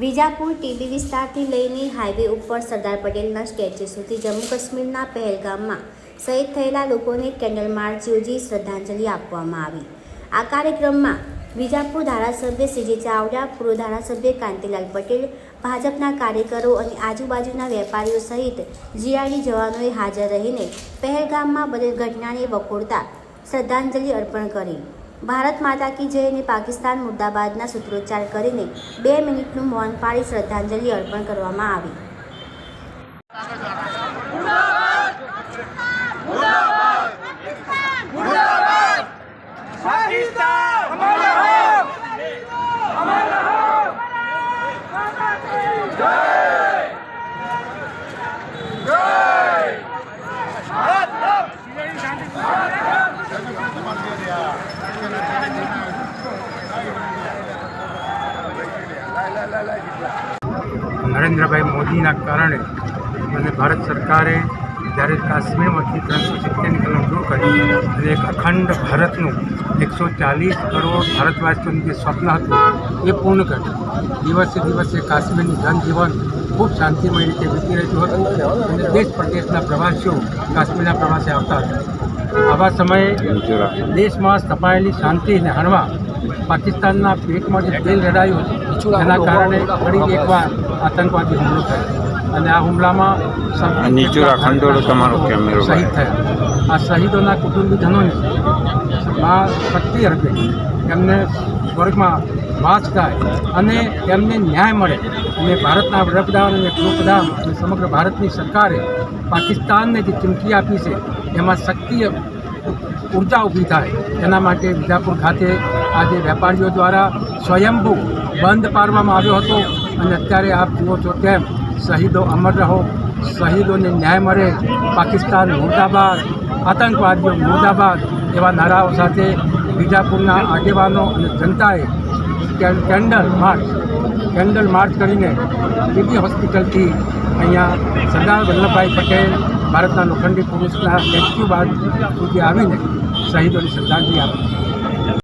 Vijapur TB વિસ્તારથી લઈને highway ઉપર સરદાર પટેલના સ્ટેચ્યુ સુધી જમ્મુ કાશ્મીરના પહેલગામમાં શહીદ થયેલા લોકોને કેન્ડલ માર્ચ યોજી શ્રદ્ધાંજલિ આપવામાં આવી. આ કાર્યક્રમમાં વિજાપુર ધારાસભ્ય સીજી ચાવડા, પૂર્વ ધારાસભ્ય કાંતિલાલ પટેલ, ભાજપના કાર્યકરો અને આજુબાજુના વેપારીઓ સહિત જીઆરડી જવાનોએ હાજર રહીને પહેલગામમાં બનેલ ઘટનાને વખોડતા શ્રદ્ધાંજલિ અર્પણ કરી. ભારત માતા કી જય અને પાકિસ્તાન મુર્દાબાદના સૂત્રોચ્ચાર કરીને બે મિનિટનું મૌન પાળી શ્રદ્ધાંજલિ અર્પણ કરવામાં આવી. પાકિસ્તાન! નરેન્દ્રભાઈ મોદીના કારણે અને ભારત સરકારે જ્યારે કાશ્મીરમાંથી ત્રણસો સિત્તેરની કલમ દૂર કરી અને એક અખંડ ભારતનું એકસો ચાલીસ કરોડ ભારતવાસીઓનું જે સ્વપ્ન હતું એ પૂર્ણ કર્યું. દિવસે દિવસે કાશ્મીરનું જનજીવન ખૂબ શાંતિમય રીતે વીતી રહ્યું હતું અને દેશ પ્રદેશના પ્રવાસીઓ કાશ્મીરના પ્રવાસે આવતા હતા. આવા સમયે દેશમાં સ્થપાયેલી શાંતિને હણવા પાકિસ્તાનના પેટમાં જે તેલ રેડાયું એના કારણે ફરી એકવાર આતંકવાદી હુમલો થયો. અને આ હુમલામાં શહીદ થયા. આ શહીદોના કુટુંબીજનોને મા શક્તિ અર્પે. એમને સ્વર્ગમાં વાસ થાય અને એમને ન્યાય મળે. અને ભારતના વડાપ્રધાન અને ગૃહપ્રધાન અને સમગ્ર ભારતની સરકારે પાકિસ્તાનને જે ચીમકી આપી છે એમાં શક્તિ ઊર્જા ઊભી થાય. તેના માટે વિજાપુર ખાતે આજે વેપારીઓ દ્વારા સ્વયંભૂ બંધ પાડવામાં આવ્યો હતો. અને અત્યારે આપ જુઓ છો તેમ શહીદો અમર રહો, શહીદોને ન્યાય મળે. પાકિસ્તાન મુર્દાબાદ, આતંકવાદીઓ મુર્દાબાદ એવા નારાઓ સાથે વિજાપુરના આગેવાનો અને જનતાએ કેન્ડલ માર્ચ કેન્ડલ માર્ચ કરીને ટીબી હોસ્પિટલથી અહીંયા સરદાર વલ્લભભાઈ પટેલ ભારતના લોખંડી પોલીસના સ્ટેચ્યુ બાદ સુધી આવીને શહીદોની શ્રદ્ધાંજલિ આપી